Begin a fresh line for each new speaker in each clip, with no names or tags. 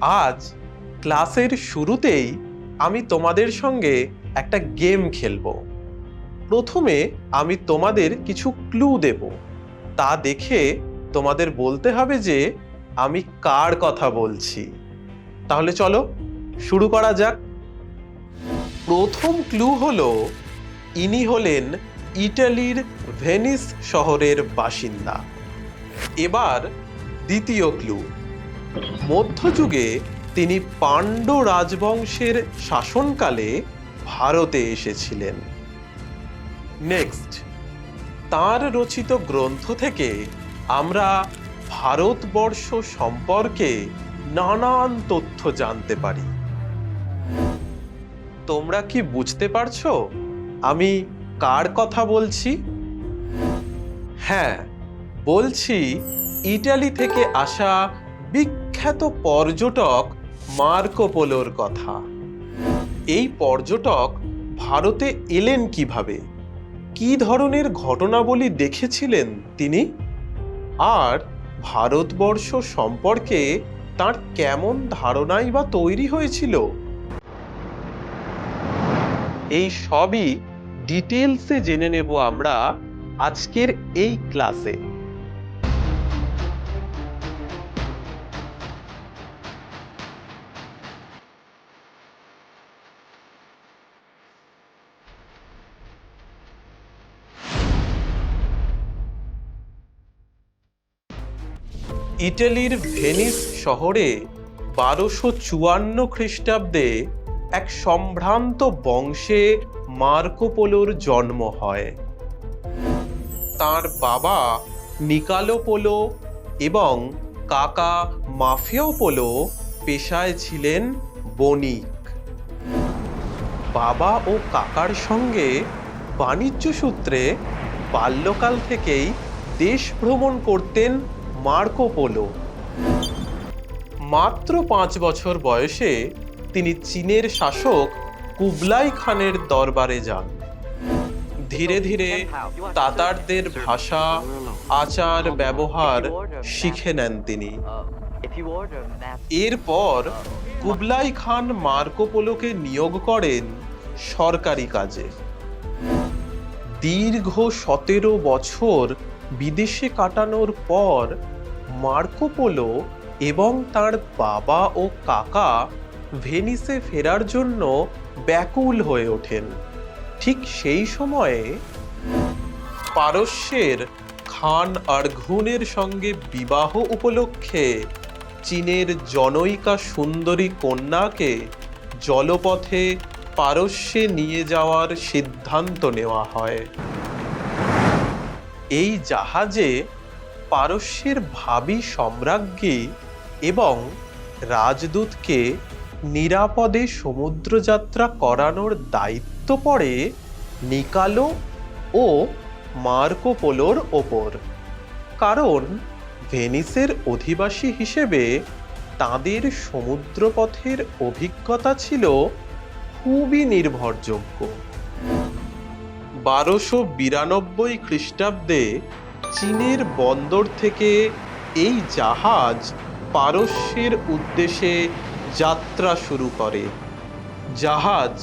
আজ ক্লাসের শুরুতেই আমি তোমাদের সঙ্গে একটা গেম খেলব। প্রথমে আমি তোমাদের কিছু ক্লু দেব। তা দেখে তোমাদের বলতে হবে যে আমি কার কথা বলছি। তাহলে চলো, শুরু করা যাক। প্রথম ক্লু হলো, ইনি হলেন ইটালির ভেনিস শহরের বাসিন্দা। এবার দ্বিতীয় ক্লু। মধ্যযুগে তিনি পাণ্ড্য রাজবংশের শাসনকালে ভারতে এসেছিলেন। নেক্সট তার রচিত গ্রন্থ থেকে আমরা ভারতবর্ষ সম্পর্কে নানান তথ্য জানতে পারি। তোমরা কি বুঝতে পারছ আমি কার কথা বলছি? হ্যাঁ বলছি ইটালি থেকে আসা বিখ্যাত পর্যটক মার্কো পোলোর কথা। এই পর্যটক ভারতে এলেন কীভাবে? কি ধরনের ঘটনাবলী দেখেছিলেন তিনি? আর ভারতবর্ষ সম্পর্কে তার কেমন ধারণাই বা তৈরি হয়েছিল? এই সবই ডিটেলসে জেনে নেব আমরা আজকের এই ক্লাসে। ইটালির ভেনিস শহরে বারোশো চুয়ান্ন খ্রিস্টাব্দে এক সম্ভ্রান্ত বংশে মার্কোপোলোর জন্ম হয়। তার বাবা নিকালো পোলো এবং কাকা মাফিও পোলো পেশায় ছিলেন বণিক। বাবা ও কাকার সঙ্গে বাণিজ্য সূত্রে বাল্যকাল থেকেই দেশ ভ্রমণ করতেন মার্কো পোলো। মাত্র পাঁচ বছর বয়সে তিনি চীনের শাসক কুবলাই খানের দরবারে যান। ধীরে ধীরে তাতারদের ভাষা, আচার, ব্যবহার শিখে নেন তিনি। এরপর কুবলাই খান মার্কো পোলোকে নিয়োগ করেন সরকারি কাজে। দীর্ঘ সতেরো বছর বিদেশে কাটানোর পর মার্কোপোলো এবং তার বাবা ও কাকা ভেনিসে ফেরার জন্য ব্যাকুল হয়ে ওঠেন। ঠিক সেই সময়ে পারস্যের খান আর ঘুনের সঙ্গে বিবাহ উপলক্ষে চীনের জনৈকা সুন্দরী কন্যাকে জলপথে পারস্যে নিয়ে যাওয়ার সিদ্ধান্ত নেওয়া হয়। এই জাহাজে পারস্যের ভাবি সম্রাজ্ঞী এবং রাজদূতকে নিরাপদে সমুদ্রযাত্রা করানোর দায়িত্ব পড়ে নিকালো ও মার্কোপোলোর ওপর। কারণ ভেনিসের অধিবাসী হিসেবে তাদের সমুদ্রপথের অভিজ্ঞতা ছিল খুবই নির্ভরযোগ্য। বারোশো বিরানব্বই খ্রিস্টাব্দে চীনের বন্দর থেকে এই জাহাজ পারস্যের উদ্দেশ্যে যাত্রা শুরু করে। জাহাজ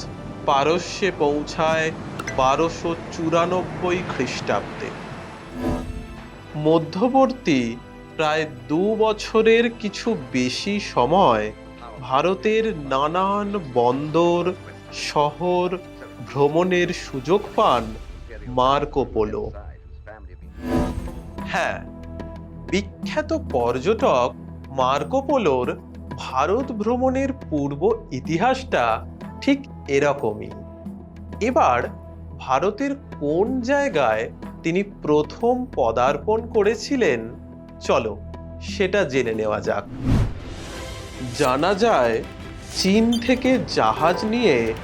পারস্যে পৌঁছায় বারোশো চুরানব্বই খ্রিস্টাব্দে। মধ্যবর্তী প্রায় দু বছরের কিছু বেশি সময় ভারতের নানান বন্দর, শহর ভ্রমণের সুযোগ পান মার্কো পোলো। হ্যাঁ বিখ্যাত পর্যটক মার্কো পোলোর ভারত ভ্রমণের পূর্ব ইতিহাসটা ঠিক এরকমই। এবার ভারতের কোন জায়গায় তিনি প্রথম পদার্পণ করেছিলেন? চলো সেটা জেনে নেওয়া যাক। জানা যায়, চীন থেকে জাহাজ নিয়ে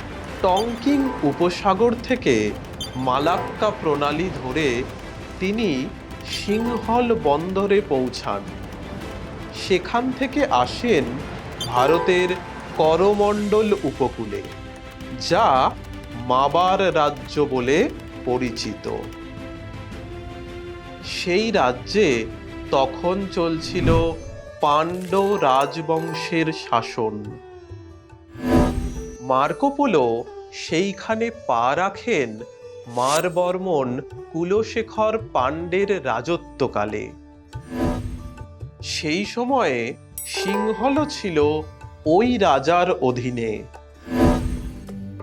টংকিং উপসাগর থেকে মালাক্কা প্রণালী ধরে তিনি সিংহল বন্দরে পৌঁছান। সেখান থেকে আসেন ভারতের করমণ্ডল উপকূলে, যা মাবার রাজ্য বলে পরিচিত। সেই রাজ্যে তখন চলছিল পাণ্ড রাজবংশের শাসন। মার্কোপোলো সেইখানে পা রাখেন মারবর্মন কুলশেখর পাণ্ডের রাজত্বকালে। সেই সময়ে সিংহল ছিল ওই রাজার অধীনে।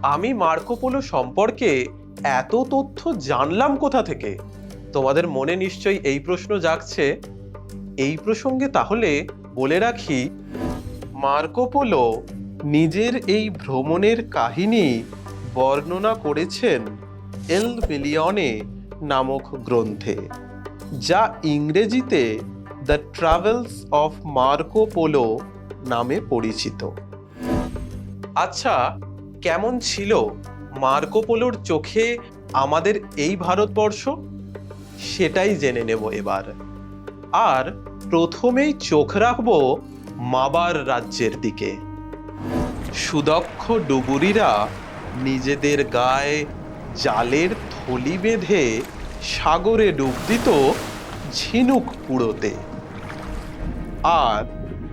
আমি মার্কোপোলো সম্পর্কে এত তথ্য জানলাম কোথা থেকে? তোমাদের মনে নিশ্চয়ই এই প্রশ্ন জাগছে? এই প্রসঙ্গে তাহলে বলে রাখি মার্কোপোলো নিজের এই ভ্রমণের কাহিনী বর্ণনা করেছেন এল মিলিয়নে নামক গ্রন্থে, যা ইংরেজিতে the travels of Marco Polo নামে পরিচিত। আচ্ছা কেমন ছিল মার্কো পোলোর চোখে আমাদের এই ভারতবর্ষ? সেটাই জেনে নেব এবার। আর প্রথমেই চোখ রাখব মাবার রাজ্যের দিকে। সুদক্ষ ডুবুরিরা নিজেদের গায়ে জালের থলি বেঁধে সাগরে ডুব দিত ঝিনুক কুড়োতে আর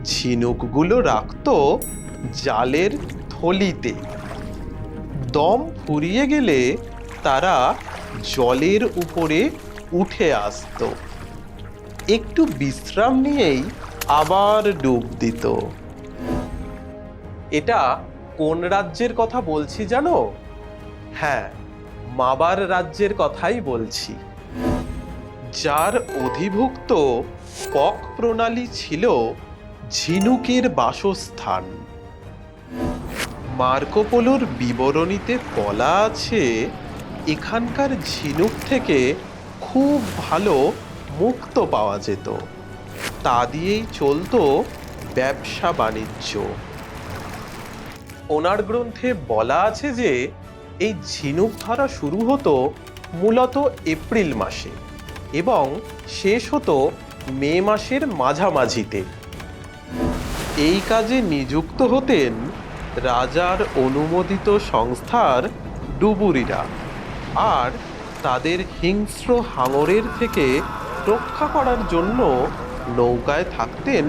ঝিনুকগুলো রাখতো জালের থলিতে। দম ফুরিয়ে গেলে তারা জলের উপরে উঠে আসতো। একটু বিশ্রাম নিয়েই আবার ডুব দিত। এটা কোন রাজ্যের কথা বলছি জানো? হ্যাঁ মাবার রাজ্যের কথাই বলছি। যার অধিভুক্ত পক প্রণালী ছিল ঝিনুকের বাসস্থান। মার্কোপোলোর বিবরণীতে বলা আছে, এখানকার ঝিনুক থেকে খুব ভালো মুক্ত পাওয়া যেত। তা দিয়েই চলতো ব্যবসা বাণিজ্য ওনার গ্রন্থে বলা আছে যে, এই ঝিনুক ধরা শুরু হতো মূলত এপ্রিল মাসে এবং শেষ হতো মে মাসের মাঝামাঝিতে। এই কাজে নিযুক্ত হতেন রাজার অনুমোদিত সংস্থার ডুবুরিরা আর তাদের হিংস্র হাঙরের থেকে রক্ষা করার জন্য নৌকায় থাকতেন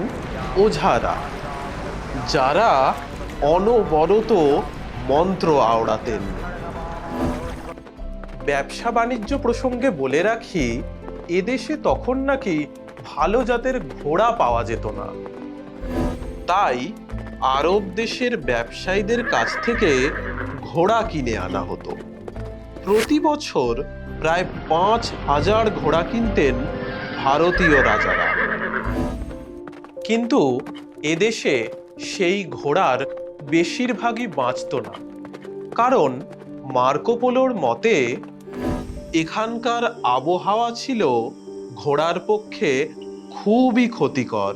ওঝারা, যারা অনবরত মন্ত্র আওড়াতেন। ব্যবসা বাণিজ্য প্রসঙ্গে বলে রাখি এদেশে তখন নাকি ভালো জাতের ঘোড়া পাওয়া যেত না। তাই আরব দেশের ব্যবসায়ীদের কাছ থেকে ঘোড়া কিনে আনা হতো। প্রতি বছর প্রায় পাঁচ হাজার ঘোড়া কিনতেন ভারতীয় রাজারা। কিন্তু এদেশে সেই ঘোড়ার বেশিরভাগই বাঁচত না। কারণ মার্কোপোলোর মতে, এখানকার আবহাওয়া ছিল ঘোড়ার পক্ষে খুবই ক্ষতিকর।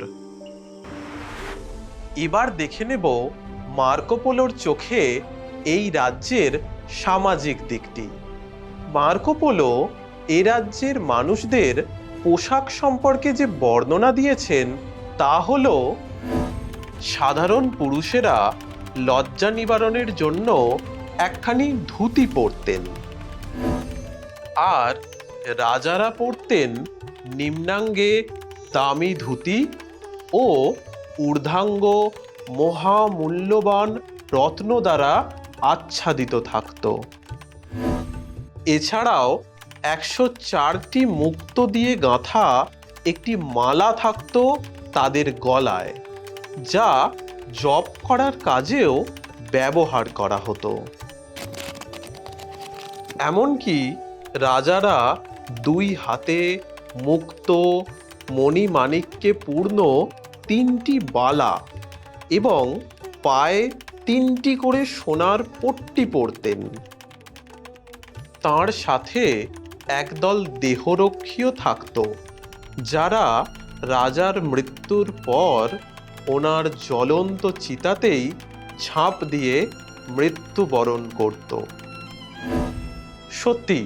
এবার দেখে নেব মার্কোপোলোর চোখে এই রাজ্যের সামাজিক দিকটি। মার্কোপোলো এ রাজ্যের মানুষদের পোশাক সম্পর্কে যে বর্ণনা দিয়েছেন, তা হলো, সাধারণ পুরুষেরা লজ্জা নিবারণের জন্য একখানি ধুতি পরতেন। আর রাজারা পরতেন নিম্নাঙ্গে দামি ধুতি ও ঊর্ধ্বাঙ্গ মহামূল্যবান রত্ন দ্বারা আচ্ছাদিত থাকত। এছাড়াও একশো চারটি মুক্ত দিয়ে গাঁথা একটি মালা থাকত তাদের গলায়, যা জপ করার কাজেও ব্যবহার করা হতো। এমনকি রাজারা দুই হাতে মুক্ত মণিমাণিক্যে পূর্ণ তিনটি বালা এবং পায়ে তিনটি করে সোনার পট্টি পরতেন। তার সাথে একদল দেহরক্ষীও থাকত, যারা রাজার মৃত্যুর পর ওনার জ্বলন্ত চিতাতেই ঝাঁপ দিয়ে মৃত্যুবরণ করত। সত্যি,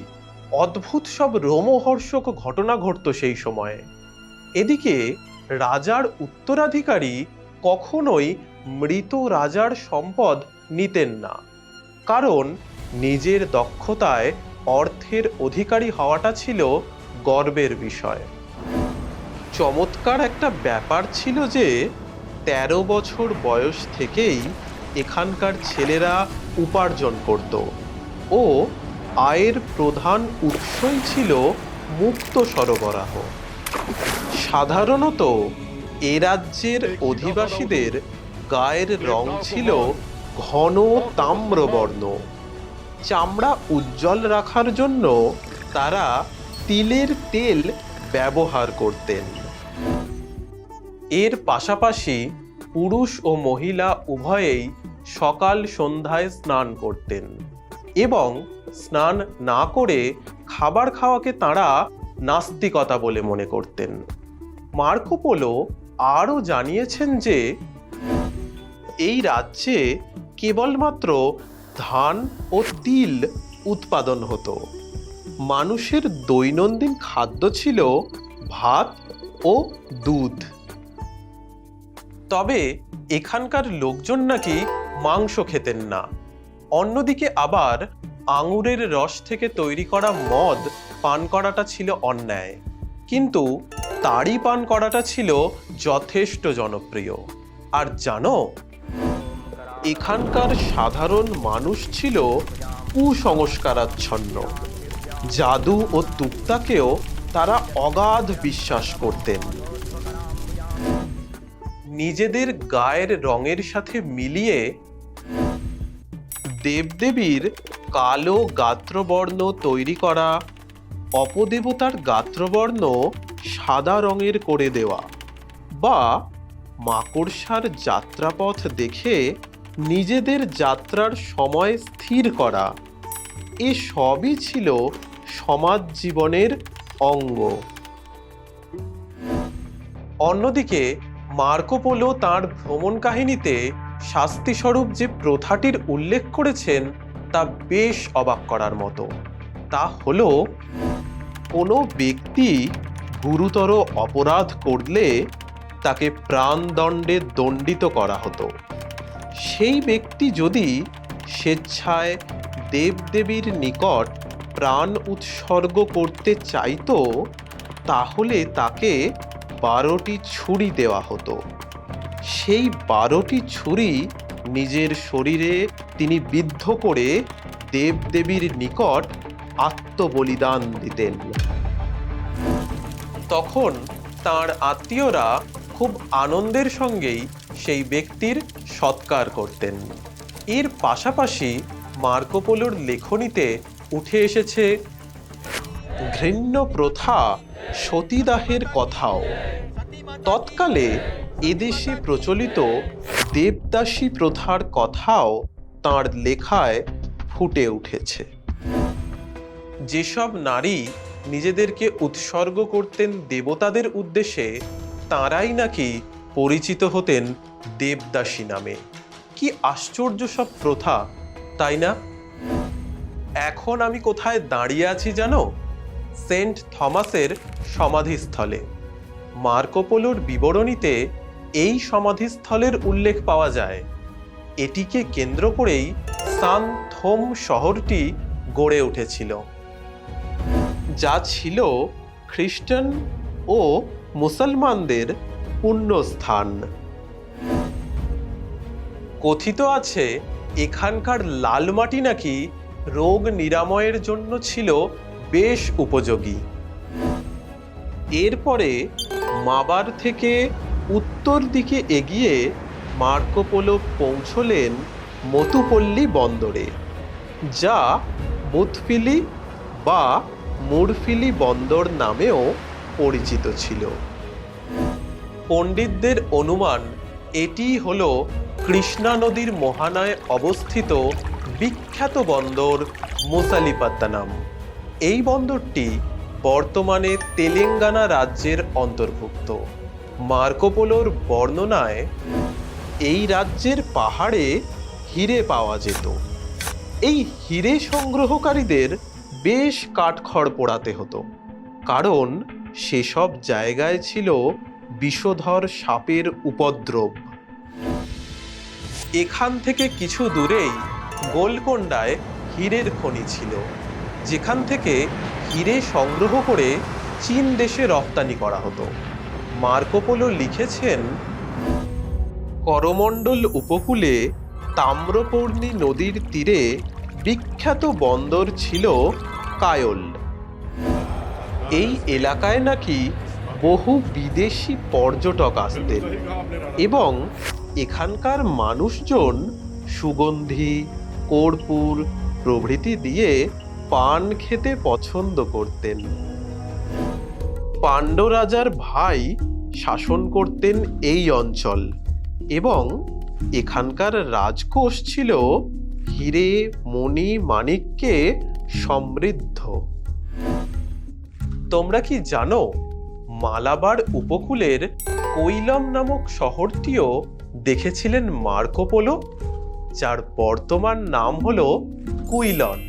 অদ্ভুত সব রোমহর্ষক ঘটনা ঘটত সেই সময়ে। এদিকে রাজার উত্তরাধিকারী কখনোই মৃত রাজার সম্পদ নিতেন না, কারণ নিজের দক্ষতায় অর্থের অধিকারী হওয়াটা ছিল গর্বের বিষয়। চমৎকার একটা ব্যাপার ছিল যে তেরো বছর বয়স থেকেই এখানকার ছেলেরা উপার্জন করত ও আয়ের প্রধান উৎসই ছিল মুক্ত সরবরাহ। সাধারণত এ রাজ্যের অধিবাসীদের গায়ের রং ছিল ঘন তাম্রবর্ণ। চামড়া উজ্জ্বল রাখার জন্য তারা তিলের তেল ব্যবহার করতেন। এর পাশাপাশি পুরুষ ও মহিলা উভয়েই সকাল সন্ধ্যায় স্নান করতেন এবং স্নান না করে খাবার খাওয়াকে তাঁরা নাস্তিকতা বলে মনে করতেন। মার্কোপোলো আরও জানিয়েছেন যে, এই রাজ্যে কেবলমাত্র ধান ও তিল উৎপাদন হতো। মানুষের দৈনন্দিন খাদ্য ছিল ভাত ও দুধ। তবে এখানকার লোকজন নাকি মাংস খেতেন না। অন্যদিকে আবার আঙুরের রস থেকে তৈরি করা মদ পান করাটা ছিল অন্যায়। কিন্তু তারই পান করাটা ছিল যথেষ্ট জনপ্রিয়। আর জানো, এখানকার সাধারণ মানুষ ছিল কুসংস্কারাচ্ছন্ন। জাদু ও তুক্তাকেও তারা অগাধ বিশ্বাস করতেন। নিজেদের গায়ের রঙের সাথে মিলিয়ে দেবদেবীর কালো গাত্রবর্ণ তৈরি করা, অপদেবতার গাত্রবর্ণ সাদা রঙের করে দেওয়া বা মাকড়সার যাত্রাপথ দেখে নিজেদের যাত্রার সময় স্থির করা, এ সবই ছিল সমাজ জীবনের অঙ্গ। অন্যদিকে মার্কো পোলো তাঁর ভ্রমণ কাহিনীতে শাস্তিস্বরূপ যে প্রথাটির উল্লেখ করেছেন, তা বেশ অবাক করার মতো। তা হলো, কোনো ব্যক্তি গুরুতর অপরাধ করলে তাকে প্রাণদণ্ডে দণ্ডিত করা হতো। সেই ব্যক্তি যদি স্বেচ্ছায় দেবদেবীর নিকট প্রাণ উৎসর্গ করতে চাইতো, তাহলে তাকে বারোটি ছুরি দেওয়া হতো। সেই বারোটি ছুরি নিজের শরীরে তিনি বিদ্ধ করে দেবদেবীর নিকট আত্মবলিদান দিতেন। তখন তার আত্মীয়রা খুব আনন্দের সঙ্গেই সেই ব্যক্তির সৎকার করতেন। এর পাশাপাশি মার্কোপোলোর লেখনীতে উঠে এসেছে, ঘৃণ্য প্রথা সতীদাহের কথাও। তৎকালে এদেশে প্রচলিত দেবদাসী প্রথার কথাও তাঁর লেখায় ফুটে উঠেছে। যেসব নারী নিজেদেরকে উৎসর্গ করতেন দেবতাদের উদ্দেশ্যে, তাঁরাই নাকি পরিচিত হতেন দেবদাসী নামে। কি আশ্চর্য সব প্রথা, তাই না? এখন আমি কোথায় দাঁড়িয়ে আছি জানো? সেন্ট থমাসের সমাধিস্থলে। মার্কোপোলোর বিবরণীতে এই সমাধিস্থলের উল্লেখ পাওয়া যায়। এটিকে কেন্দ্র করেই সান থোম শহরটি গড়ে উঠেছিল, যা ছিল খ্রিস্টান ও মুসলমানদের পুণ্যস্থান। কথিত আছে, এখানকার লাল মাটি নাকি রোগ নিরাময়ের জন্য ছিল বেশ উপযোগী। এরপরে মাবার থেকে উত্তর দিকে এগিয়ে মার্কোপোলো পৌঁছলেন মতুপল্লী বন্দরে, যা মুথফিলি বা মুরফিলি বন্দর নামেও পরিচিত ছিল। পণ্ডিতদের অনুমান, এটি হল কৃষ্ণা নদীর মোহানায় অবস্থিত বিখ্যাত বন্দর মুসালিপাত্তানাম। এই বন্দরটি বর্তমানে তেলেঙ্গানা রাজ্যের অন্তর্ভুক্ত। মার্কোপোলোর বর্ণনায় এই রাজ্যের পাহাড়ে হিরে পাওয়া যেত। এই হিরে সংগ্রহকারীদের বেশ কাঠখড় পোড়াতে হতো। কারণ সেসব জায়গায় ছিল বিষধর সাপের উপদ্রব। এখান থেকে কিছু দূরেই গোলকোন্ডায় হীরের খনি ছিল। যেখান থেকে হিরে সংগ্রহ করে চীন দেশে রপ্তানি করা হতো। মার্কোপোলো লিখেছেন, করমণ্ডল উপকূলে তাম্রপর্ণী নদীর তীরে বিখ্যাত বন্দর ছিল কায়ল। এই এলাকায় নাকি বহু বিদেশি পর্যটক আসতেন এবং এখানকার মানুষজন সুগন্ধি, কর্পূর প্রভৃতি দিয়ে পান খেতে পছন্দ করতেন। পাণ্ড রাজার ভাই শাসন করতেন এই অঞ্চল এবং এখানকার রাজকোষ ছিল হিরে, মণি মাণিক্যে সমৃদ্ধ। তোমরা কি জানো, মালাবার উপকূলের কৈলাম নামক শহরটিও দেখেছিলেন মার্কোপোলো, যার বর্তমান নাম হলো কুইলন।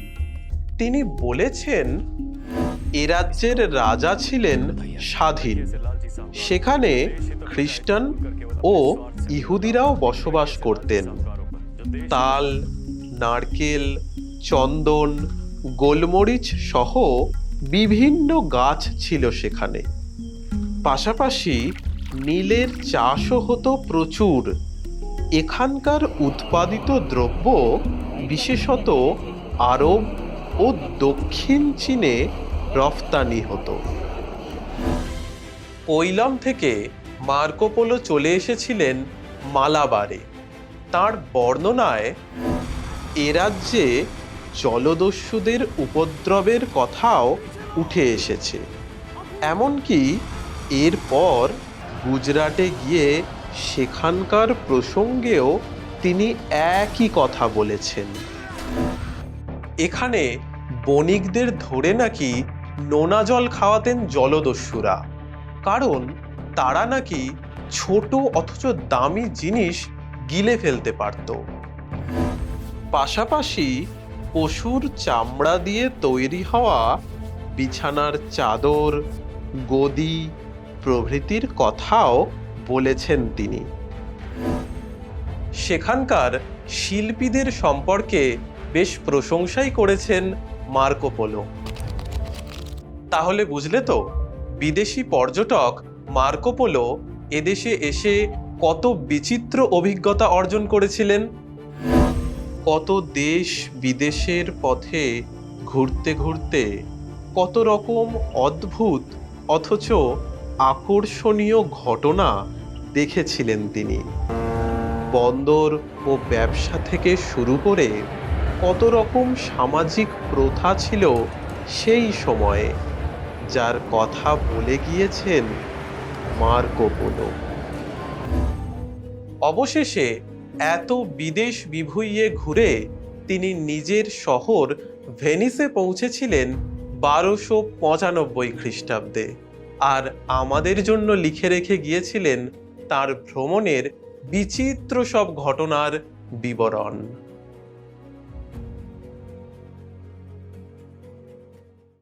তিনি বলেছেন, এ রাজ্যের রাজা ছিলেন স্বাধীন। সেখানে খ্রিস্টান ও ইহুদিরাও বসবাস করতেন। তাল, নারকেল, চন্দন, গোলমরিচ সহ বিভিন্ন গাছ ছিল সেখানে। পাশাপাশি নীলের চাষও হতো প্রচুর। এখানকার উৎপাদিত দ্রব্য, বিশেষত আরব ও দক্ষিণ চীনে রফতানি হতো। কৈলাম থেকে মার্কোপোলো চলে এসেছিলেন মালাবারে। তার বর্ণনায়, এ রাজ্যে জলদস্যুদের উপদ্রবের কথাও উঠে এসেছে। এমনকি এরপর গুজরাটে গিয়ে সেখানকার প্রসঙ্গেও তিনি একই কথা বলেছেন। এখানে বণিকদের ধরে নাকি নোনা জল খাওয়াতেন জলদস্যুরা। কারণ তারা নাকি ছোট অথচ দামি জিনিস গিলে ফেলতে পারত। পাশাপাশি পশুর চামড়া দিয়ে তৈরি হওয়া বিছানার চাদর, গদি প্রভৃতির কথাও বলেছেন তিনি। সেখানকার শিল্পীদের সম্পর্কে বেশ প্রশংসাই করেছেন মার্কোপোলো তাহলে বুঝলে তো, বিদেশি পর্যটক মার্কোপোলো এদেশে এসে কত বিচিত্র অভিজ্ঞতা অর্জন করেছিলেন। কত দেশ বিদেশের পথে ঘুরতে ঘুরতে কত রকম অদ্ভুত অথচ আকর্ষণীয় ঘটনা দেখেছিলেন তিনি। বন্দর ও ব্যবসা থেকে শুরু করে কত রকম সামাজিক প্রথা ছিল সেই সময়ে, যার কথা বলে গিয়েছেন মার্কোপোলো অবশেষে এত বিদেশ বিভুইয়ে ঘুরে তিনি নিজের শহর ভেনিসে পৌঁছেছিলেন বারোশো পঁচানব্বই খ্রিস্টাব্দে আর আমাদের জন্য লিখে রেখে গিয়েছিলেন তার ভ্রমণের বিচিত্র সব ঘটনার বিবরণ।